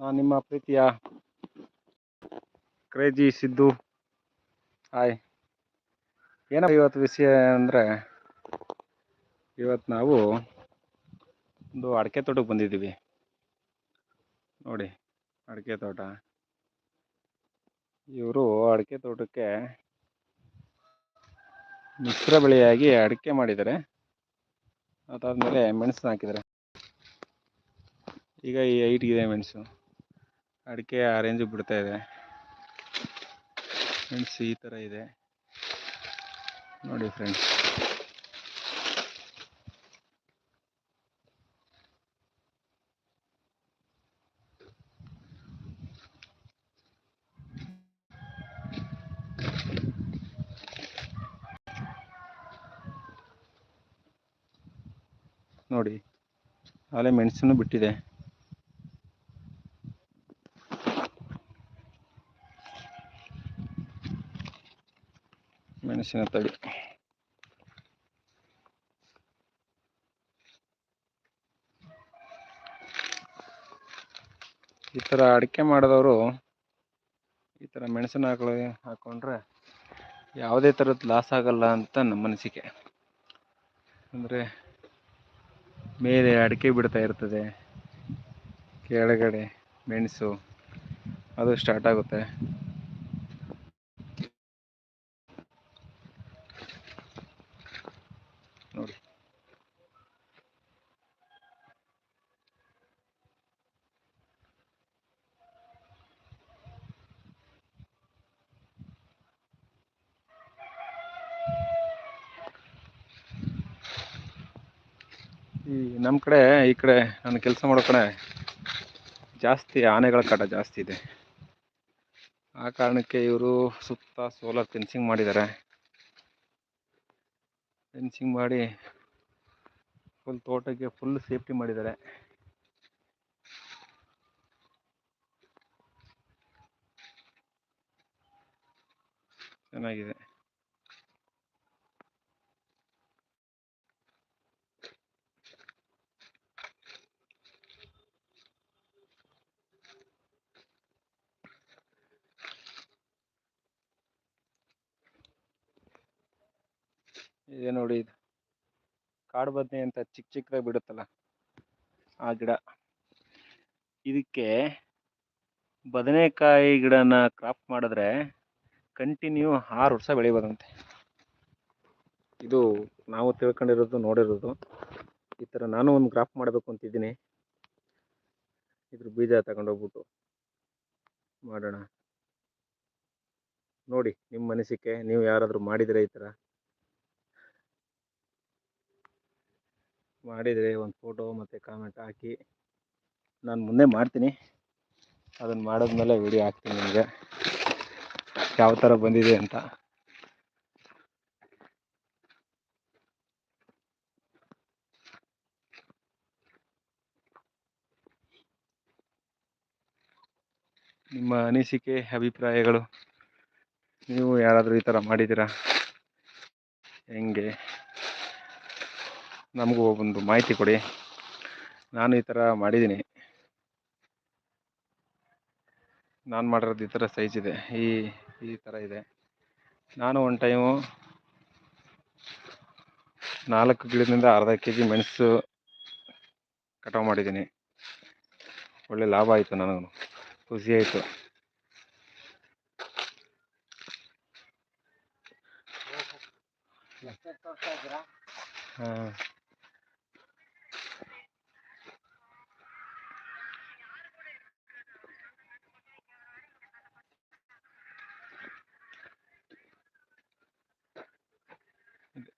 ನಿಮ್ಮ ಪ್ರೀತಿಯ crazy Siddu. Hi ಏನೋ ಇವತ್ತು ವಿಷಯ ಅಂದರೆ, ಇವತ್ತು ನಾವು ಒಂದು ಅಡಿಕೆ ತೋಟಕ್ಕೆ ಬಂದಿದ್ದೀವಿ. ನೋಡಿ, ಅಡಿಕೆ ತೋಟ. ಇವರು ಅಡಿಕೆ ತೋಟಕ್ಕೆ ಮಿಶ್ರ ಬೆಳೆಯಾಗಿ ಅಡಿಕೆ ಮಾಡಿದ್ದಾರೆ. ಅದಾದಮೇಲೆ ಮೆಣಸು ಹಾಕಿದ್ದಾರೆ. ಈಗ ಈ ಐಟ್ಗಿದೆ ಮೆಣಸು. ಅಡಿಕೆ ಆರೆಂಜ್ ಬಿಡ್ತಾ ಇದೆ. ಫ್ರೆಂಡ್ಸ್ ಈ ಥರ ಇದೆ. ನೋಡಿ ಫ್ರೆಂಡ್ಸ್ ನೋಡಿ ಆಲೆ ಮೆಣಸನ್ನು ಬಿಟ್ಟಿದೆ. ಮೆಣಸಿನ ತಳಿ ಈ ಥರ ಅಡಿಕೆ ಮಾಡಿದವರು ಈ ಥರ ಮೆಣಸಿನ ಹಾಕಿ ಹಾಕೊಂಡ್ರೆ ಯಾವುದೇ ಥರದ ಲಾಸ್ ಆಗಲ್ಲ ಅಂತ ನಮ್ಮ ಅನಿಸಿಕೆ. ಅಂದರೆ ಮೇಲೆ ಅಡಿಕೆ ಬಿಡ್ತಾ ಇರ್ತದೆ, ಕೆಳಗಡೆ ಮೆಣಸು, ಅದು ಸ್ಟಾರ್ಟ್ ಆಗುತ್ತೆ ನೋಡಿ ಈ ನಮ್ಮ ಕಡೆ, ಈ ಕಡೆ ನಾನು ಕೆಲಸ ಮಾಡೋ ಕಡೆ ಜಾಸ್ತಿ ಆನೆಗಳ ಕಾಟ ಜಾಸ್ತಿ ಇದೆ. ಆ ಕಾರಣಕ್ಕೆ ಇವರು ಸುತ್ತ ಸೋಲಾರ್ ಫೆನ್ಸಿಂಗ್ ಮಾಡಿದ್ದಾರೆ. ಫೆನ್ಸಿಂಗ್ ಮಾಡಿ ಫುಲ್ ತೋಟಕ್ಕೆ ಫುಲ್ ಸೇಫ್ಟಿ ಮಾಡಿದ್ದಾರೆ. ಚೆನ್ನಾಗಿದೆ. ಇದೆ ನೋಡಿ ಇದು. ಕಾಡು ಬದನೆ ಅಂತ ಚಿಕ್ಕ ಚಿಕ್ಕದಾಗಿ ಬಿಡುತ್ತಲ್ಲ ಆ ಗಿಡ. ಇದಕ್ಕೆ ಬದನೆಕಾಯಿ ಗಿಡನ ಕ್ರಾಪ್ ಮಾಡಿದ್ರೆ ಕಂಟಿನ್ಯೂ ಆರು ವರ್ಷ ಬೆಳಿಬೋದಂತೆ. ಇದು ನಾವು ತಿಳ್ಕೊಂಡಿರೋದು, ನೋಡಿರೋದು. ಈ ಥರ ನಾನು ಒಂದು ಕ್ರಾಪ್ ಮಾಡಬೇಕು ಅಂತಿದ್ದೀನಿ. ಇದ್ರ ಬೀಜ ತಗೊಂಡೋಗ್ಬಿಟ್ಟು ಮಾಡೋಣ. ನೋಡಿ, ನಿಮ್ಮ ಅನಿಸಿಕೆ, ನೀವು ಯಾರಾದರೂ ಮಾಡಿದರೆ ಈ ಥರ ಮಾಡಿದರೆ ಒಂದು ಫೋಟೋ ಮತ್ತು ಕಾಮೆಂಟ್ ಹಾಕಿ. ನಾನು ಮುಂದೆ ಮಾಡ್ತೀನಿ. ಅದನ್ನು ಮಾಡಿದ್ಮೇಲೆ ವಿಡಿಯೋ ಹಾಕ್ತೀನಿ ನಿಮಗೆ. ಯಾವ ಥರ ಬಂದಿದೆ ಅಂತ. ನಿಮ್ಮ ಅನಿಸಿಕೆ, ಅಭಿಪ್ರಾಯಗಳು, ನೀವು ಯಾರಾದರೂ ಈ ಥರ ಮಾಡಿದ್ದೀರಾ? ಹೆಂಗೆ? ನಮಗೂ ಒಂದು ಮಾಹಿತಿ ಕೊಡಿ. ನಾನು ಈ ಥರ ಮಾಡಿದ್ದೀನಿ. ನಾನು ಮಾಡಿರೋದು ಈ ಥರ ಸೈಜ್ ಇದೆ. ಈ ಈ ಥರ ಇದೆ. ನಾನು ಒಂದು ಟೈಮು ನಾಲ್ಕು ಗಿಡದಿಂದ ಅರ್ಧ ಕೆ ಜಿ ಮೆಣಸು ಕಟಾವು ಮಾಡಿದ್ದೀನಿ. ಒಳ್ಳೆ ಲಾಭ ಆಯಿತು ನನಗೂ ಖುಷಿ ಆಯಿತು. ಹಾಂ.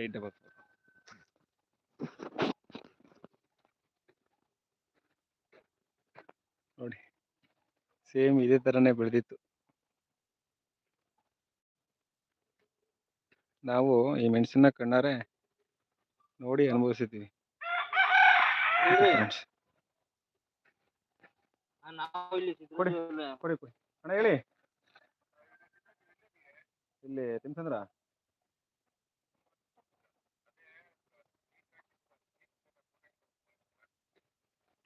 ಏಯ್ಟ್ ಡಬಲ್ ಫೋರ್ ನೋಡಿ ಸೇಮ್ ಇದೇ ಥರನೇ ಬೆಳೆದಿತ್ತು. ನಾವು ಈ ಮೆಣಸಿನ ಕಣ್ಣಾರೆ ನೋಡಿ ಅನುಭವಿಸಿದ್ದೀವಿ. ಕೊಡಿ ಕೊಡಿ ಕೊಡಿ. ಅಣ್ಣ ಹೇಳಿ. ಇಲ್ಲಿ ತಿನ್ಸಂದ್ರ?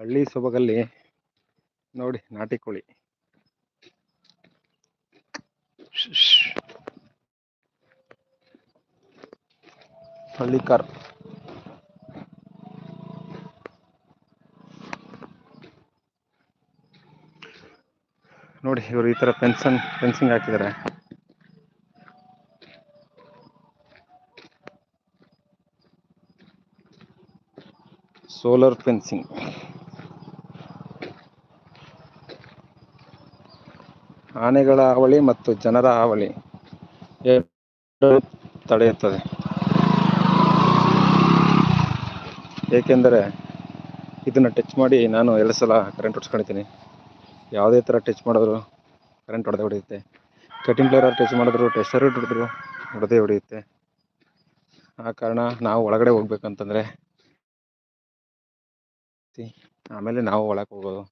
ಹಳ್ಳಿ ಸೊಬಗಲ್ಲಿ ನೋಡಿ ನಾಟಿ ಕೋಳಿ. ಹಳ್ಳಿ ಕಾರ್ ನೋಡಿ ಇವರು ಈ ತರ ಪೆನ್ಸನ್ ಫೆನ್ಸಿಂಗ್ ಹಾಕಿದ್ದಾರೆ ಸೋಲಾರ್ ಫೆನ್ಸಿಂಗ್ ಆನೆಗಳ ಹಾವಳಿ ಮತ್ತು ಜನರ ಹಾವಳಿ ತಡೆಯುತ್ತದೆ. ಏಕೆಂದರೆ ಇದನ್ನು ಟಚ್ ಮಾಡಿ ನಾನು ಎರಡು ಸಲ ಕರೆಂಟ್ ಹೊಡ್ಸ್ಕೊಂಡಿದ್ದೀನಿ ಯಾವುದೇ ಥರ ಟಚ್ ಮಾಡಿದ್ರು ಕರೆಂಟ್ ಹೊಡೆದೇ ಹೊಡೆಯುತ್ತೆ. ಕಟಿಂಗ್ ಪ್ಲೇರ್ ಟಚ್ ಮಾಡಿದ್ರು ಟೆಸ್ಟರ್ ಹಿಡಿದ್ರು ಹೊಡೆದೇ ಹೊಡೆಯುತ್ತೆ. ಆ ಕಾರಣ ನಾವು ಒಳಗಡೆ ಹೋಗ್ಬೇಕಂತಂದರೆ ಆಮೇಲೆ ನಾವು ಒಳಗೆ ಹೋಗೋದು.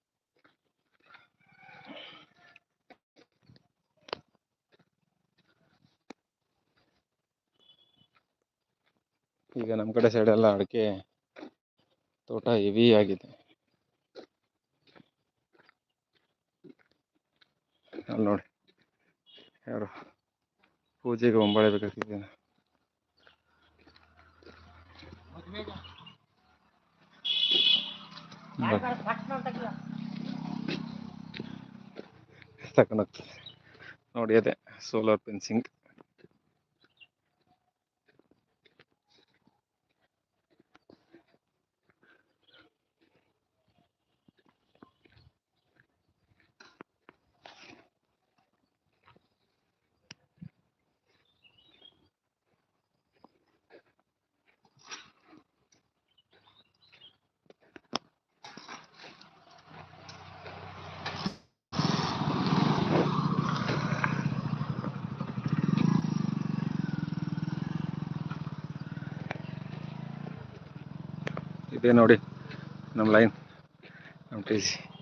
ಈಗ ನಮ್ಮ ಕಡೆ ಸೈಡ್ ಎಲ್ಲ ಅಡಿಕೆ ತೋಟ ಹೆವಿ ಆಗಿದೆ. ಅಲ್ಲಿ ನೋಡಿ. ಯಾರು? ಪೂಜೆಗೆ ಒಂಬಳೆ ಬೇಕಾಗ್ತಿದ್ದೇನೆ ತಕೊಂಡೋಗ್ತದೆ ನೋಡಿ ಅದೇ ಸೋಲಾರ್ ಫೆನ್ಸಿಂಗ್ ನೋಡಿ ನಮ್ಮ ಲೈನ್ ನಮ್ಮ ಟಿ